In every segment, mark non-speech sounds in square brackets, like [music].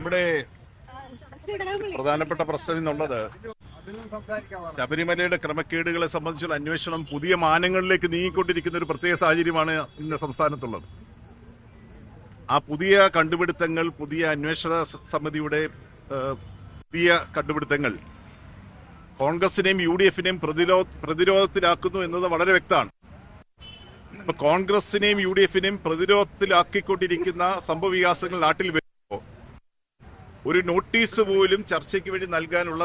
നമ്മുടെ പ്രധാനപ്പെട്ട പ്രശ്നം എന്നുള്ളത് ശബരിമലയുടെ ക്രമക്കേടുകളെ സംബന്ധിച്ചുള്ള അന്വേഷണം പുതിയ മാനങ്ങളിലേക്ക് നീങ്ങിക്കൊണ്ടിരിക്കുന്ന ഒരു പ്രത്യേക സാഹചര്യമാണ് ഇന്ന് സംസ്ഥാനത്തുള്ളത്. ആ പുതിയ കണ്ടുപിടുത്തങ്ങൾ പുതിയ അന്വേഷണ സമിതിയുടെ പുതിയ കണ്ടുപിടുത്തങ്ങൾ കോൺഗ്രസിനെയും യു ഡി എഫിനെയും പ്രതിരോധ പ്രതിരോധത്തിലാക്കുന്നു എന്നത് വളരെ വ്യക്തമാണ്. കോൺഗ്രസിനെയും യു ഡി എഫിനെയും പ്രതിരോധത്തിലാക്കിക്കൊണ്ടിരിക്കുന്ന സംഭവവികാസങ്ങൾ നാട്ടിൽ ഒരു നോട്ടീസ് പോലും ചർച്ചയ്ക്ക് വേണ്ടി നൽകാനുള്ള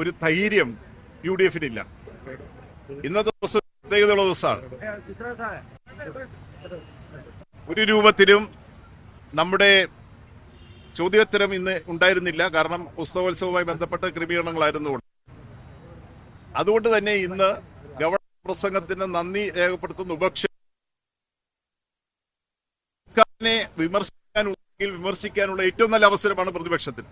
ഒരു ധൈര്യം യു ഡി എഫിനില്ല ഇന്നത്തെ ദിവസം പ്രത്യേകതയുള്ള ദിവസമാണ്. ഒരു രൂപത്തിലും നമ്മുടെ ചോദ്യോത്തരം ഇന്ന് ഉണ്ടായിരുന്നില്ല. കാരണം പുസ്തകോത്സവവുമായി ബന്ധപ്പെട്ട ക്രമീകരണങ്ങളായിരുന്നു. അതുകൊണ്ട് തന്നെ ഇന്ന് ഗവർണർ പ്രസംഗത്തിന് നന്ദി രേഖപ്പെടുത്തുന്ന ഉപക്ഷ വിമർശ വിമർശിക്കാനുള്ള ഏറ്റവും നല്ല അവസരമാണ് പ്രതിപക്ഷത്തിന്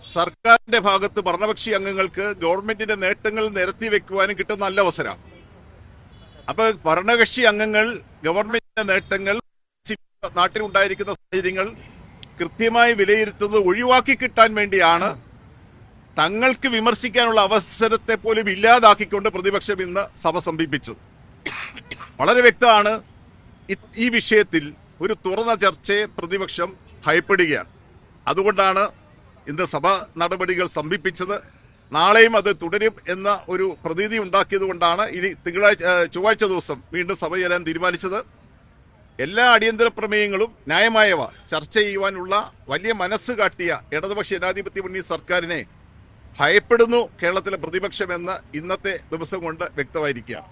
സർക്കാരിന്റെ ഭാഗത്ത് ഭരണപക്ഷി അംഗങ്ങൾക്ക് ഗവൺമെന്റിന്റെ നേട്ടങ്ങൾ നിരത്തി വെക്കുവാനും കിട്ടുന്ന നല്ല അവസരമാണ് അപ്പൊ ഭരണകക്ഷി അംഗങ്ങൾ ഗവൺമെന്റിന്റെ നേട്ടങ്ങൾ [unintelligible] നാട്ടിലുണ്ടായിരിക്കുന്ന സാഹചര്യങ്ങൾ കൃത്യമായി വിലയിരുത്തുന്നത് ഒഴിവാക്കി കിട്ടാൻ വേണ്ടിയാണ് തങ്ങൾക്ക് വിമർശിക്കാനുള്ള അവസരത്തെ പോലും ഇല്ലാതാക്കിക്കൊണ്ട് പ്രതിപക്ഷം ഇന്ന് സഭ സമീപിച്ചത് വളരെ വ്യക്തമാണ്. ഈ വിഷയത്തിൽ ഒരു തുറന്ന ചർച്ചയെ പ്രതിപക്ഷം ഭയപ്പെടുകയാണ്. അതുകൊണ്ടാണ് ഇന്ന് സഭ നടപടികൾ സംഭിപ്പിച്ചത് നാളെയും അത് തുടരും എന്ന ഒരു പ്രതീതി ഉണ്ടാക്കിയത് കൊണ്ടാണ് ഇനി തിങ്കളാഴ്ച ചൊവ്വാഴ്ച ദിവസം വീണ്ടും സഭ ചേരാൻ തീരുമാനിച്ചത്. എല്ലാ അടിയന്തര പ്രമേയങ്ങളും ന്യായമായവ ചർച്ച ചെയ്യുവാനുള്ള വലിയ മനസ്സ് കാട്ടിയ ഇടതുപക്ഷ ജനാധിപത്യ മുന്നണി സർക്കാരിനെ ഭയപ്പെടുന്നു കേരളത്തിലെ പ്രതിപക്ഷമെന്ന് ഇന്നത്തെ ദിവസം കൊണ്ട് വ്യക്തമായിരിക്കുകയാണ്.